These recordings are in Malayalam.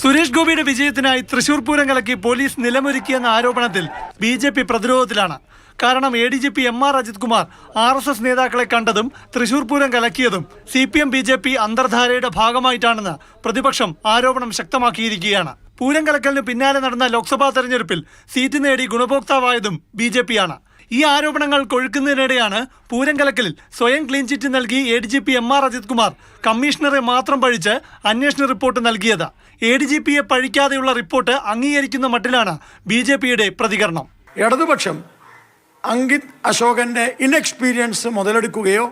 സുരേഷ് ഗോപിയുടെ വിജയത്തിനായി തൃശൂർ പൂരം കലക്കി പോലീസ് നിലമൊരുക്കിയെന്ന ആരോപണത്തിൽ ബി ജെ പി പ്രതിരോധത്തിലാണ്. കാരണം A D G P M R Ajith Kumar R S S നേതാക്കളെ കണ്ടതും Thrissur Pooram കലക്കിയതും C P M B J P അന്തർധാരയുടെ ഭാഗമായിട്ടാണെന്ന് പ്രതിപക്ഷം ആരോപണം ശക്തമാക്കിയിരിക്കുകയാണ്. പൂരം കലക്കലിന് പിന്നാലെ നടന്ന ലോക്സഭാ തെരഞ്ഞെടുപ്പിൽ സീറ്റ് നേടി ഗുണഭോക്താവായതും ബി ജെ പിയാണ് ഈ ആരോപണങ്ങൾ കൊഴുക്കുന്നതിനിടെയാണ് പൂരം കലക്കലിൽ സ്വയം ക്ലീൻ ചിറ്റ് നൽകി A D G P M R Ajith Kumar കമ്മീഷണറെ മാത്രം പഴിച്ച് അന്വേഷണ റിപ്പോർട്ട് നൽകിയത്. എ ഡി ജി പിയെ പഴിക്കാതെയുള്ള റിപ്പോർട്ട് അംഗീകരിക്കുന്ന മട്ടിലാണ് ബി ജെ പിയുടെ പ്രതികരണം. ഇടതുപക്ഷം അങ്കിത് അശോകന്റെ ഇൻഎക്സ്പീരിയൻസ് മുതലെടുക്കുകയോ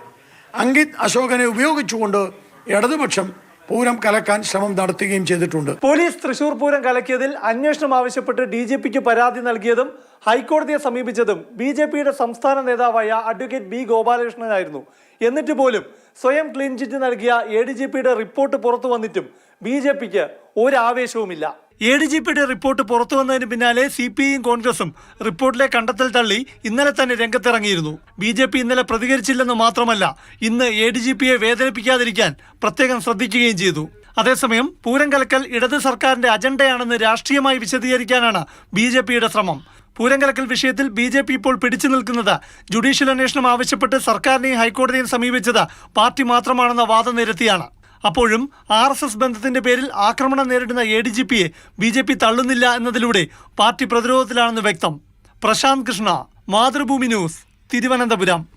അങ്കിത് അശോകനെ ഉപയോഗിച്ചുകൊണ്ട് ഇടതുപക്ഷം പൂരം കലക്കാൻ ശ്രമം നടത്തുകയും ചെയ്തിട്ടുണ്ട്. പോലീസ് തൃശൂർ പൂരം കലക്കിയതിൽ അന്വേഷണം ആവശ്യപ്പെട്ട് ഡി ജി പിക്ക് പരാതി നൽകിയതും ഹൈക്കോടതിയെ സമീപിച്ചതും ബി ജെ പിയുടെ സംസ്ഥാന നേതാവായ അഡ്വക്കേറ്റ് ബി ഗോപാലകൃഷ്ണനായിരുന്നു എന്നിട്ട് പോലും സ്വയം ക്ലീൻ ചിറ്റ് നൽകിയ എ ഡി ജി പിയുടെ റിപ്പോർട്ട് പുറത്തു വന്നിട്ടും ബി ജെ പിക്ക് ഒരാവേശവുമില്ല. എ ഡി ജി പിയുടെ റിപ്പോർട്ട് പുറത്തു വന്നതിന് പിന്നാലെ സി പി ഐയും കോൺഗ്രസും റിപ്പോർട്ടിലെ കണ്ടെത്തൽ തള്ളി ഇന്നലെ തന്നെ രംഗത്തിറങ്ങിയിരുന്നു. ബി ജെ പി ഇന്നലെ പ്രതികരിച്ചില്ലെന്ന് മാത്രമല്ല ഇന്ന് എ ഡി ജി പിയെ വേദനിപ്പിക്കാതിരിക്കാൻ പ്രത്യേകം ശ്രദ്ധിക്കുകയും ചെയ്തു. അതേസമയം പൂരം കലക്കൽ ഇടത് സർക്കാരിന്റെ അജണ്ടയാണെന്ന് രാഷ്ട്രീയമായി വിശദീകരിക്കാനാണ് ബി ജെ പിയുടെ ശ്രമം. പൂരം കലക്കൽ വിഷയത്തിൽ ബി ജെ പി ഇപ്പോൾ പിടിച്ചു നിൽക്കുന്നത് ജുഡീഷ്യൽ അന്വേഷണം ആവശ്യപ്പെട്ട് സർക്കാരിനെയും ഹൈക്കോടതിയെയും സമീപിച്ചത് പാർട്ടി മാത്രമാണെന്ന വാദം നിരത്തിയാണ്. അപ്പോഴും ആർ എസ് എസ് ബന്ധത്തിന്റെ പേരിൽ ആക്രമണം നേരിടുന്ന എ ഡി ജി പിയെ ബി ജെ പി തള്ളുന്നില്ല എന്നതിലൂടെ പാർട്ടി പ്രതിരോധത്തിലാണെന്ന് വ്യക്തം. പ്രശാന്ത് കൃഷ്ണ മാതൃഭൂമി ന്യൂസ് തിരുവനന്തപുരം.